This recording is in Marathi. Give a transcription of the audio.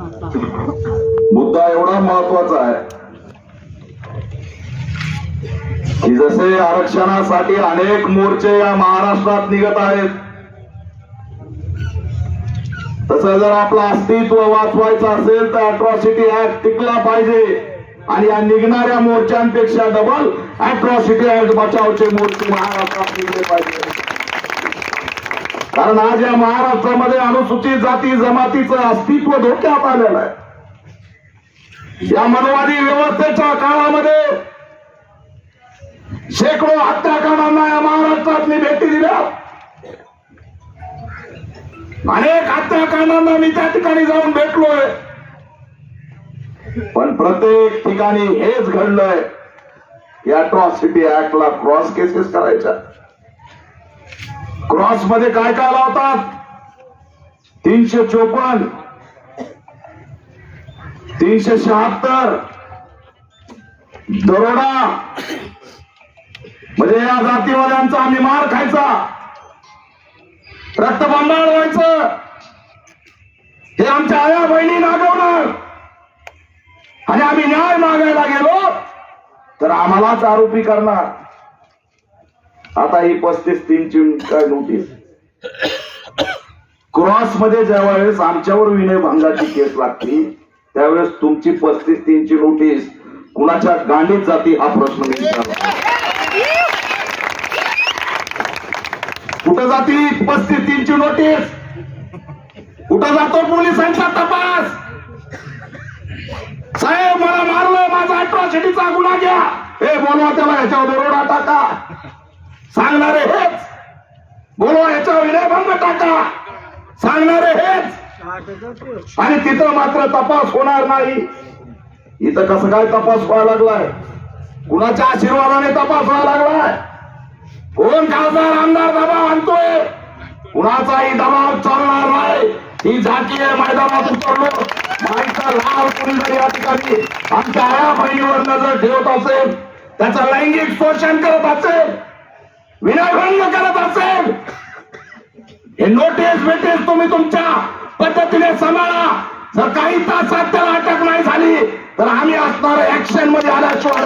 मुद्दा एवढा महत्त्वाचा आहे की जसे आरक्षणासाठी अनेक मोर्चे या महाराष्ट्रात निघत आहेत तसं जर आपलं अस्तित्व वाचवायचं असेल तर अट्रॉसिटी ऍक्ट टिकला पाहिजे आणि या निघणाऱ्या मोर्चांपेक्षा डबल अट्रॉसिटी ऍक्ट बचावचे मोर्चे महाराष्ट्रात निघले पाहिजे. कारण आज या महाराष्ट्रामध्ये अनुसूचित जाती जमातीचं अस्तित्व धोक्यात आलेलं आहे. या मनवादी व्यवस्थेच्या काळामध्ये शेकडो हत्याकांडांना या महाराष्ट्रातली भेटी दिल्या. अनेक हत्याकांडांना मी त्या ठिकाणी जाऊन भेटलोय. पण प्रत्येक ठिकाणी हेच घडलंय की अट्रॉसिटी ऍक्टला क्रॉस केसेस करायच्या. क्रॉसमध्ये काय काय लावतात? तीनशे चोपन्न तीनशे शहात्तर दरोडा. म्हणजे या जातीवाल्यांचा आम्ही मार खायचा. रक्तबंबाळ व्हायचं. हे आमच्या आया बहिणी नागवणार. आणि आम्ही न्याय मागायला गेलो तर आम्हालाच आरोपी करणार. आता ही पस्तीस तीनची काय नोटीस क्रॉसमध्ये ज्या वेळेस आमच्यावर विनयभंगाची केस लागते त्यावेळेस तुमची पस्तीस तीनची नोटीस कुणाच्या गांडीत जाती हा प्रश्न मी कुठं जाती पस्तीस तीनची नोटीस? कुठं जातो पोलिसांचा तपास? साहेब मला मारलं माझा अट्रॉसिटीचा गुन्हा घ्या हे बोलवा त्याला ह्याच्यावर दरोडा टाका. सांगणारे हेच. बोलो ह्याच्यावर विनयभंग टाका. सांगणारे हेच. आणि तिथं मात्र तपास होणार नाही. इथं कसं काय तपास व्हायला लागलाय? कुणाच्या आशीर्वादाने तपास व्हायला लागलाय? कोण खासदार आमदार दबाव आणतोय? कुणाचाही दबाव चालणार नाही. ही झाकी आहे मैदानात उतरलो. माईचा लाल कुणी जरी या ठिकाणी आमच्या आया बहिणीवर नजर ठेवत असेल. त्याचं लैंगिक शोषण करत असेल. विनाभंग करत असेल. हे नोटीस बिटीस तुम्ही तुमच्या पद्धतीने सांभाळा. जर काही तासात त्याला अटक नाही झाली तर आम्ही असणार ऍक्शनमध्ये आल्याशिवाय